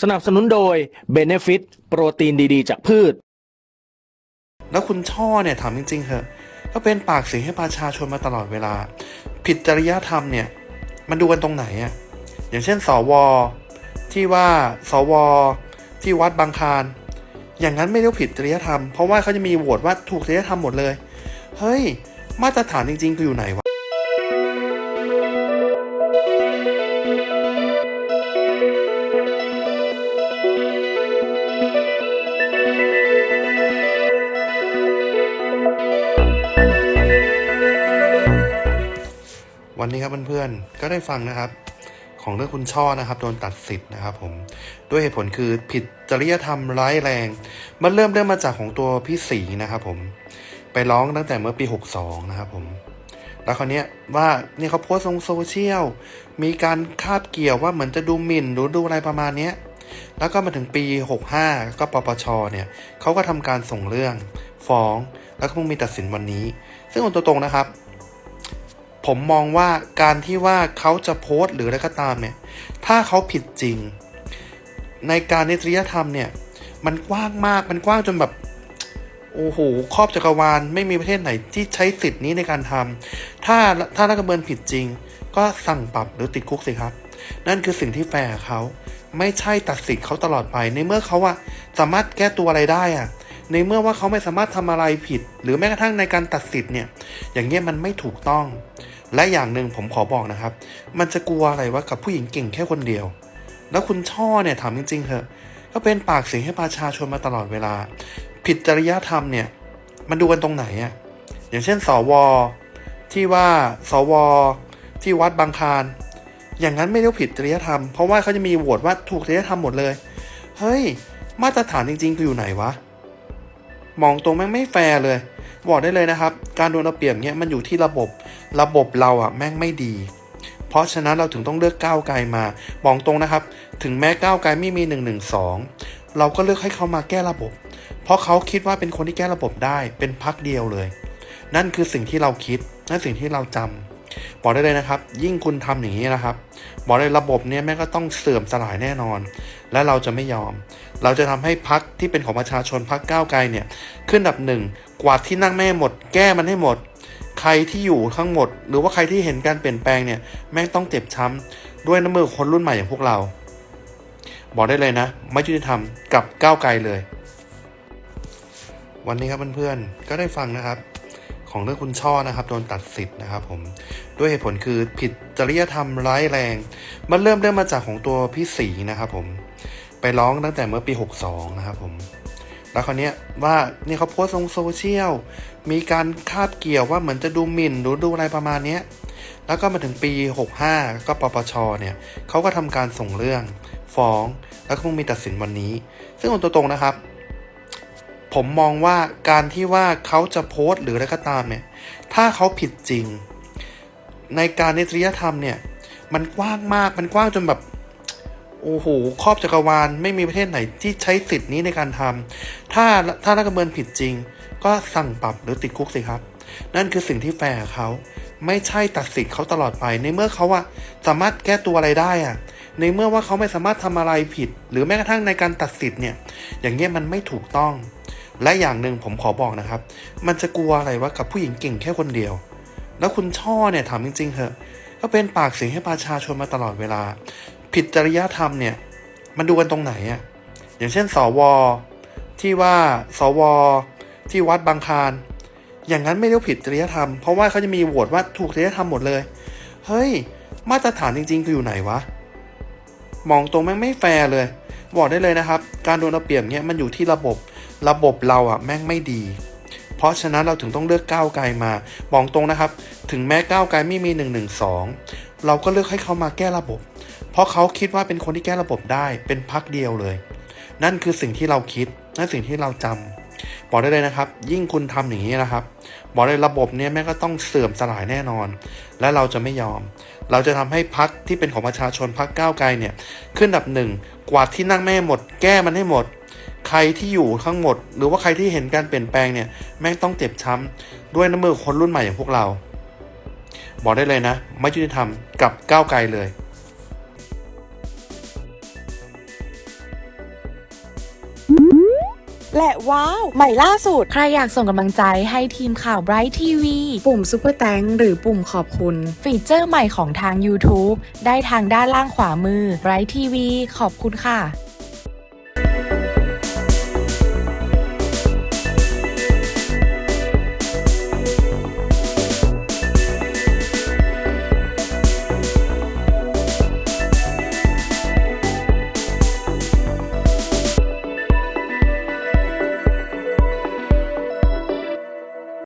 สนับสนุนโดย Benefit โปรตีนดีๆ จากพืช แล้วคุณช่อเนี่ยถามจริงๆเถอะก็เป็นปากเสียงให้ประชาชนมาตลอดเวลา ผิดจริยธรรมเนี่ย มันดูกันตรงไหนอะอย่างเช่น สว ที่ว่าสว ที่วัดบางคานอย่างนั้นไม่เรียกผิดจริยธรรม เพราะว่าเขาจะมีโหวตว่าถูกจริยธรรมหมดเลย เฮ้ย มาตรฐานจริงๆคืออยู่ไหนวะ วันนี้ครับเพื่อนๆ ก็ได้ฟังนะครับ ของเรื่องคุณช่อนะครับโดนตัดสิทธิ์นะครับผมด้วยเหตุผลคือผิดจริยธรรมร้ายแรง มันเริ่มเริ่มมาจากของตัวพี่สีนะครับผมไปร้องตั้งแต่เมื่อปี 62 นะครับผมแล้วคราวนี้ว่าเนี่ยเขาโพสต์ลงโซเชียลมีการคาบเกี่ยวว่าเหมือนจะดูหมิ่นหรือดูอะไรประมาณนี้แล้วก็มาถึงปี 65 ก็ปปชเนี่ยเขาก็ทำการส่งเรื่องฟ้อง แล้วก็เพิ่งมีตัดสินวันนี้ ซึ่งตัวตรงนะครับ ผมมองว่าการที่ว่าเขาจะโพสต์หรืออะไรก็ตามเนี่ย ถ้าเขาผิดจริง ในการนิตริยธรรมเนี่ย มันกว้างมากมันกว้างจนแบบโอ้โหครอบจักรวาลไม่มีประเทศไหนที่ใช้สิทธิ์นี้ในการทำถ้าถ้ารัฐบาลผิดจริง ก็สั่งปรับหรือติดคุกสิครับ นั่นคือสิ่งที่แฟร์เขาไม่ใช่ตัดสิทธิ์เขาตลอดไป ในเมื่อเขาอะสามารถแก้ตัวอะไรได้อะในเมื่อว่าเขาไม่สามารถทำอะไรผิด หรือแม้กระทั่งในการตัดสิทธิ์เนี่ย อย่างเงี้ยมันไม่ถูกต้อง และอย่างหนึ่งผมขอบอกนะครับ มันจะกลัวอะไรวะกับผู้หญิงเก่งแค่คนเดียว แล้วคุณช่อเนี่ยถามจริงๆเถอะ ก็เป็นปากเสียงให้ประชาชนมาตลอดเวลา ผิดจริยธรรมเนี่ย มันดูกันตรงไหนอะอย่างเช่น สว ที่ว่าสว ที่วัดบางคานอย่างนั้นไม่เรียกผิดจริยธรรม เพราะว่าเขาจะมีโหวตว่าถูกจริยธรรมหมดเลย เฮ้ย มาตรฐานจริงๆคืออยู่ไหนวะ มองตรงแม่งไม่แฟร์เลย บอกได้เลยนะครับ การโดนเอาเปรียบเนี้ยมันอยู่ที่ระบบ ระบบเราอะแม่งไม่ดี เพราะฉะนั้นเราถึงต้องเลือกก้าวไกลมาบอกตรงนะครับ ถึงแม้ก้าวไกลไม่มี1นึเราก็เลือกให้เขามาแก้ระบบ เพราะเขาคิดว่าเป็นคนที่แก้ระบบได้เป็นพักเดียวเลย นั่นคือสิ่งที่เราคิด นั่นสิ่งที่เราจำบอกได้เลยนะครับ ยิ่งคุณทำอย่างนี้นะครับ บอกเลยระบบเนี้ยแม่งก็ต้องเสื่อมสลายแน่นอน และเราจะไม่ยอม เราจะทำให้พักที่เป็นของประชาชนพักก้าวไกลเนี่ย ขึ้นอันดับหนึ่งกวาดที่นั่งแม่หมด แก้มันให้หมด ใครที่อยู่ข้างหมด หรือว่าใครที่เห็นการเปลี่ยนแปลงเนี่ยแม่งต้องเจ็บช้ำด้วยน้ำมือคนรุ่นใหม่อย่างพวกเรา บอกได้เลยนะ ไม่ยุติธรรมกับก้าวไกลเลย วันนี้ครับเพื่อนๆก็ได้ฟังนะครับของเรื่องคุณช่อนะครับโดนตัดสิทธิ์นะครับผมด้วยเหตุผลคือผิดจริยธรรมร้ายแรง มันเริ่มเริ่มมาจากของตัวพี่สีนะครับผมไปร้องตั้งแต่เมื่อปี 62 นะครับผม แล้วคราวนี้ว่าเนี่ยเขาโพสต์ลงโซเชียล มีการคาบเกี่ยวว่าเหมือนจะดูหมิ่นหรือดูอะไรประมาณนี้แล้วก็มาถึงปี 65 ก็ปปชเนี่ยเขาก็ทำการส่งเรื่องฟ้อง แล้วก็เพิ่งมีตัดสินวันนี้ ซึ่งตรงนะครับ ผมมองว่าการที่ว่าเขาจะโพสต์หรืออะไรก็ตามเนี่ย ถ้าเขาผิดจริง ในการนิตริยธรรมเนี่ย มันกว้างมาก มันกว้างจนแบบ โอ้โหครอบจักรวาลไม่มีประเทศไหนที่ใช้สิทธิ์นี้ในการทำถ้าถ้ารัฐบาลผิดจริง ก็สั่งปรับหรือติดคุกสิครับ นั่นคือสิ่งที่แฟร์เขาไม่ใช่ตัดสิทธิ์เขาตลอดไป ในเมื่อเขาอะสามารถแก้ตัวอะไรได้อะในเมื่อว่าเขาไม่สามารถทำอะไรผิด หรือแม้กระทั่งในการตัดสิทธิ์เนี่ย อย่างเงี้ยมันไม่ถูกต้อง และอย่างหนึ่งผมขอบอกนะครับ มันจะกลัวอะไรวะกับผู้หญิงเก่งแค่คนเดียว แล้วคุณช่อเนี่ยถามจริงๆเถอะก็เป็นปากเสียงให้ประชาชนมาตลอดเวลา ผิดจริยธรรมเนี่ย มันดูกันตรงไหนอะอย่างเช่น สว ที่ว่าสว ที่วัดบางคานอย่างนั้นไม่เรียกผิดจริยธรรม เพราะว่าเขาจะมีโหวตว่าถูกจริยธรรมหมดเลย เฮ้ย มาตรฐานจริง ๆ คืออยู่ไหนวะ มองตรงแม่งไม่แฟร์เลย บอกได้เลยนะครับ การโดนเอาเปรียบเนี้ยมันอยู่ที่ระบบ ระบบเราอะแม่งไม่ดี เพราะฉะนั้นเราถึงต้องเลือกก้าวไกลมาบอกตรงนะครับ ถึงแม้ก้าวไกลไม่มี1นึ เราก็เลือกให้เขามาแก้ระบบ เพราะเขาคิดว่าเป็นคนที่แก้ระบบได้เป็นพักเดียวเลย นั่นคือสิ่งที่เราคิดนั่นสิ่งที่เราจำบอกได้เลยนะครับ ยิ่งคุณทำอย่างนี้นะครับ บอกเลยระบบเนี้ยแม่ก็ต้องเสื่อมสลายแน่นอน และเราจะไม่ยอม เราจะทำให้พักที่เป็นของประชาชนพักก้าวไกลเนี่ยขึ้นอันดับหนึ่งกวาดที่นั่งแม่หมด แก้มันให้หมดใครที่อยู่ข้างหมด หรือว่าใครที่เห็นการเปลี่ยนแปลงเนี่ย แม่งต้องเจ็บช้ำด้วยน้ำมือคนรุ่นใหม่อย่างพวกเรา บอกได้เลยนะ ไม่ยุติธรรมกับก้าวไกลเลย และว้าว ใหม่ล่าสุด ใครอยากส่งกำลังใจให้ทีมข่าว Bright TV ปุ่มซุปเปอร์แตงหรือปุ่มขอบคุณ ฟีเจอร์ใหม่ของทาง YouTube ได้ทางด้านล่างขวามือ Bright TV ขอบคุณค่ะ